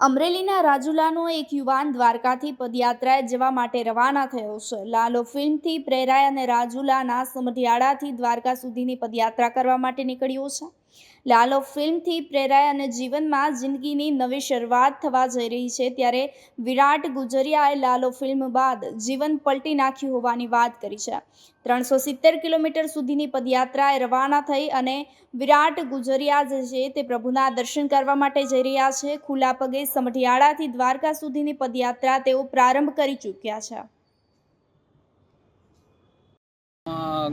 અમરેલીના રાજુલાનો એક યુવાન દ્વારકાથી પદયાત્રાએ જવા માટે રવાના થયો છે. લાલો ફિલ્મથી પ્રેરાય અને રાજુલાના સમઢિયાળાથી દ્વારકા સુધીની પદયાત્રા કરવા માટે નીકળ્યો છે. લાલો ફિલ્મથી પ્રેરાય અને જીવનમાં જિંદગીની નવી શરૂઆત થવા જઈ રહી છે. ત્યારે વિરાટ ગુજરિયાએ લાલો ફિલ્મ બાદ જીવન પલટી નાખ્યું હોવાની વાત કરી છે. ત્રણસો સિત્તેર કિલોમીટર સુધીની પદયાત્રાએ રવાના થઈ અને વિરાટ ગુજરિયા જે છે તે પ્રભુના દર્શન કરવા માટે જઈ રહ્યા છે. ખુલ્લા પગે સમઢિયાળાથી દ્વારકા સુધીની પદયાત્રા તેઓ પ્રારંભ કરી ચૂક્યા છે.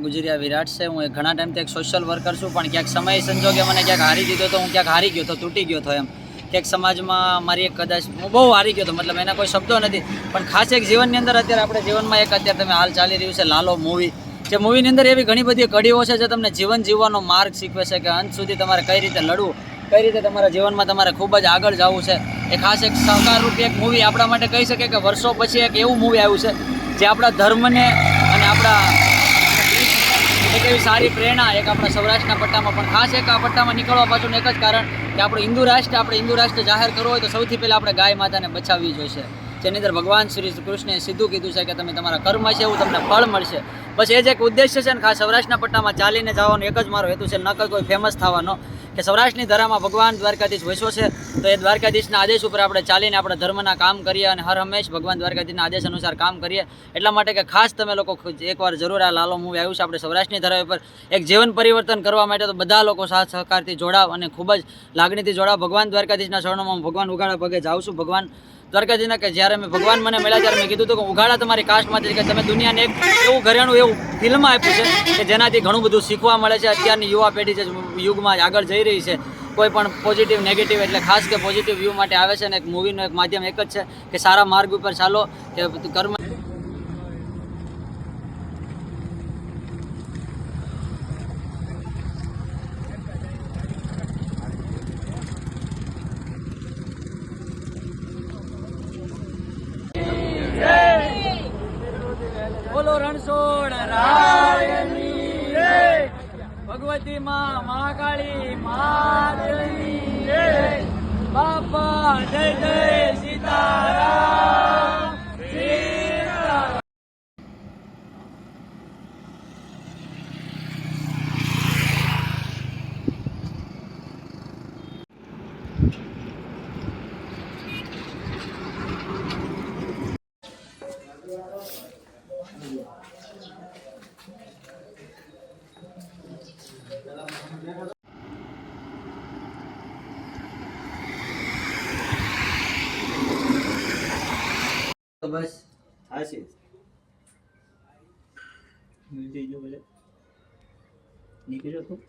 ગુજરિયા વિરાટ છે. હું ઘણા ટાઈમથી એક સોશિયલ વર્કર છું, પણ ક્યાંક સમય સંજોગે મને ક્યાંક હારી દીધો તો હું ક્યાંક હારી ગયો તો તૂટી ગયો હતો એમ. ક્યાંક સમાજમાં મારી એક કદાચ હું બહુ હારી ગયો હતો, મતલબ એના કોઈ શબ્દો નથી. પણ ખાસ એક જીવનની અંદર અત્યારે આપણે જીવનમાં એક અત્યારે તમે હાલ ચાલી રહ્યું છે, લાલો મૂવી જે મૂવીની અંદર એવી ઘણી બધી કડીઓ છે જે તમને જીવન જીવવાનો માર્ગ શીખવે છે કે અંત સુધી તમારે કઈ રીતે લડવું, કઈ રીતે તમારા જીવનમાં તમારે ખૂબ જ આગળ જવું છે. એ ખાસ એક સહકારરૂપી એક મૂવી આપણા માટે કહી શકે કે વર્ષો પછી એક એવું મૂવી આવ્યું છે જે આપણા ધર્મને અને આપણા એક એવી સારી પ્રેરણા, એક આપણા સૌરાષ્ટ્રના પટ્ટામાં પણ ખાસ એક આ પટ્ટામાં નીકળવા પાછળનું એક જ કારણ કે આપણું હિન્દુ રાષ્ટ્ર, આપણે હિન્દુ રાષ્ટ્ર જાહેર કરવું હોય તો સૌથી પહેલાં આપણે ગાય માતાને બચાવવી જોઈશે જેની અંદર ભગવાન શ્રી કૃષ્ણે સીધું કીધું છે કે તમે તમારા કર્મ છે, એવું તમને ફળ મળશે. બસ એ જ એક ઉદ્દેશ્ય છે ને ખાસ સૌરાષ્ટ્રના પટ્ટામાં ચાલીને જવાનો એક જ મારો હેતુ છે, ન કોઈ ફેમસ થવાનો. કે સૌરાષ્ટ્રની ધરામાં ભગવાન દ્વારકાધીશ વસ્યો છે, તો એ દ્વારકાધીશના આદેશ ઉપર આપણે ચાલીને આપણે ધર્મના કામ કરીએ અને હર હંમેશ ભગવાન દ્વારકાધીશના આદેશ અનુસાર કામ કરીએ. એટલા માટે કે ખાસ તમે લોકો એકવાર જરૂર આ લાલો મૂવી આવ્યું છે આપણે સૌરાષ્ટ્રની ધરા ઉપર. એક જીવન પરિવર્તન કરવા માટે તો બધા લોકો સાથ સહકારથી જોડાવ અને ખૂબ જ લાગણીથી જોડાવ. ભગવાન દ્વારકાધીશના શરણોમાં ભગવાન ઉગાડા પગે જાઉં છું. ભગવાન દ્વારકાધીશના કે જ્યારે મેં ભગવાન મને મળ્યા ત્યારે મેં કીધું હતું કે ઉઘાડા તમારી કાસ્ટમાંથી કે તમે દુનિયાને એક એવું ઘરેણું એવું ફિલ્મ આપ્યું છે કે જેનાથી ઘણું બધું શીખવા મળે છે. અત્યારની યુવા પેઢી જે યુગમાં આગળ જઈ રહી છે. કોઈ પણ પોઝિટિવ નેગેટિવ એટલે ખાસ કે પોઝિટિવ વ્યૂ માટે આવે છે ને એક મૂવીનું એક માધ્યમ એક જ છે કે સારા માર્ગ ઉપર ચાલો, કે કર્મ રણછોડ રાયની જય. ભગવતી માં મહાકાળી માતની જય. બાપા જય જય બસ. હાસી નીકળી ગયો ભલે નીકળ્યો તું?